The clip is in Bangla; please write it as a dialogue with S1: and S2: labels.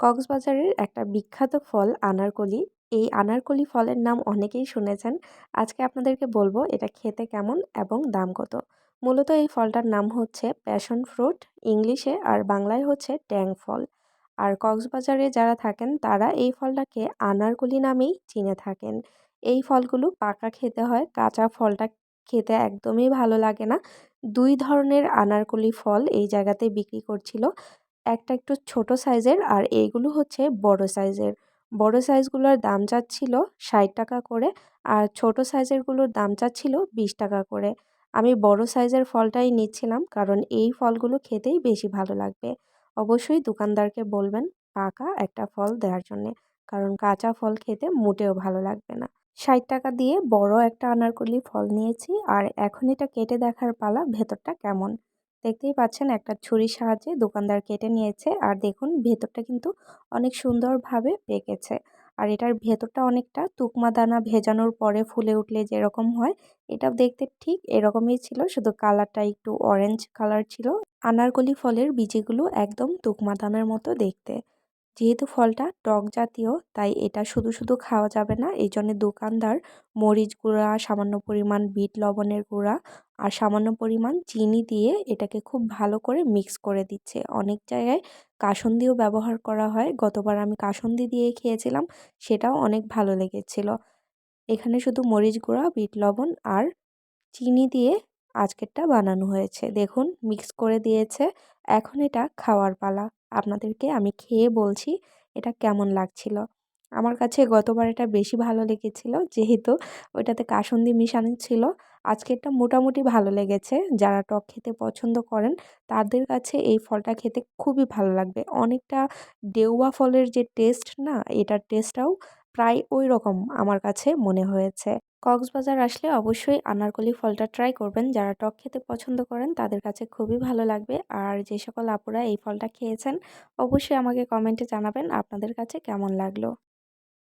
S1: কক্সবাজারের একটা বিখ্যাত ফল আনারকলি। এই আনারকলি ফলের নাম অনেকেই শুনেছেন। আজকে আপনাদেরকে বলব এটা খেতে কেমন এবং দাম কত। মূলত এই ফলটার নাম হচ্ছে প্যাশন ফ্রুট, ইংলিশে আর বাংলায় হচ্ছে ট্যাং ফল। আর কক্সবাজারে যারা থাকেন, তারা এই ফলটাকে আনারকলি নামেই চিনে থাকেন। এই ফলগুলো পাকা খেতে হয়, কাঁচা ফলটা খেতে একদমই ভালো লাগে না। দুই ধরনের আনারকলি ফল এই জায়গাতে বিক্রি করছিল। একটা একটু ছোট সাইজের আর এইগুলো হচ্ছে বড় সাইজের। বড় সাইজগুলোর দাম চাচ্ছিল ষাট টাকা করে আর ছোট সাইজেরগুলোর দাম চাচ্ছিল বিশ টাকা করে। আমি বড় সাইজের ফলটাই নিচ্ছিলাম কারণ এই ফলগুলো খেতেই বেশি ভালো লাগবে। অবশ্যই দোকানদারকে বলবেন পাকা একটা ফল দেওয়ার জন্যে, কারণ কাঁচা ফল খেতে মোটেও ভালো লাগবে না। ষাট টাকা দিয়ে বড় একটা আনারকলি ফল নিয়েছি আর এখন এটা কেটে দেখার পালা ভেতরটা কেমন? দেখতেই পাচ্ছেন একটা ছুরির সাহায্যে দোকানদার কেটে নিয়েছে। আর দেখুন, ভেতরটা কিন্তু অনেক সুন্দরভাবে পেকেছে। আর এটার ভেতরটা অনেকটা তুকমা দানা ভেজানোর পরে ফুলে উঠলে যেরকম হয় এটা দেখতে ঠিক এরকমই ছিল। শুধু কালারটা একটু অরেঞ্জ কালার ছিল। আনারকলি ফলের বীজগুলো একদম তুকমা দানার মতো দেখতে। যেহেতু ফলটা টক জাতীয়, তাই এটা শুধু শুধু খাওয়া যাবে না। এই জন্য দোকানদার মরিচ গুঁড়া, সামান্য পরিমাণ বিট লবণের গুঁড়া আর সামান্য পরিমাণ চিনি দিয়ে এটাকে খুব ভালো করে মিক্স করে দিচ্ছে। অনেক জায়গায় কাসন্দিও ব্যবহার করা হয়। গতবার আমি কাসন্দি দিয়ে খেয়েছিলাম, সেটাও অনেক ভালো লেগেছিল। এখানে শুধু মরিচ গুঁড়া, বিট লবণ আর চিনি দিয়ে আজকেরটা বানানো হয়েছে। দেখুন মিক্স করে দিয়েছে। এখন এটা খাওয়ার পালা। আপনাদেরকে আমি খেয়ে বলছি এটা কেমন লাগছিল। আমার কাছে গতবার এটা বেশি ভালো লেগেছিল, যেহেতু ওইটাতে কাসন্দি মিশানো ছিল। আজকেরটা মোটামুটি ভালো লেগেছে। যারা টক খেতে পছন্দ করেন, তাদের কাছে এই ফলটা খেতে খুবই ভালো লাগবে। অনেকটা ডেউয়া ফলের যে টেস্ট না, এটার টেস্টটাও প্রায় ওই রকম আমার কাছে মনে হয়েছে। কক্সবাজার আসলে অবশ্যই আনারকলি ফলটা ট্রাই করবেন। যারা টক খেতে পছন্দ করেন, তাদের কাছে খুবই ভালো লাগবে। আর যে সকল আপুরা এই ফলটা খেয়েছেন, অবশ্যই আমাকে কমেন্টে জানাবেন আপনাদের কাছে কেমন লাগল।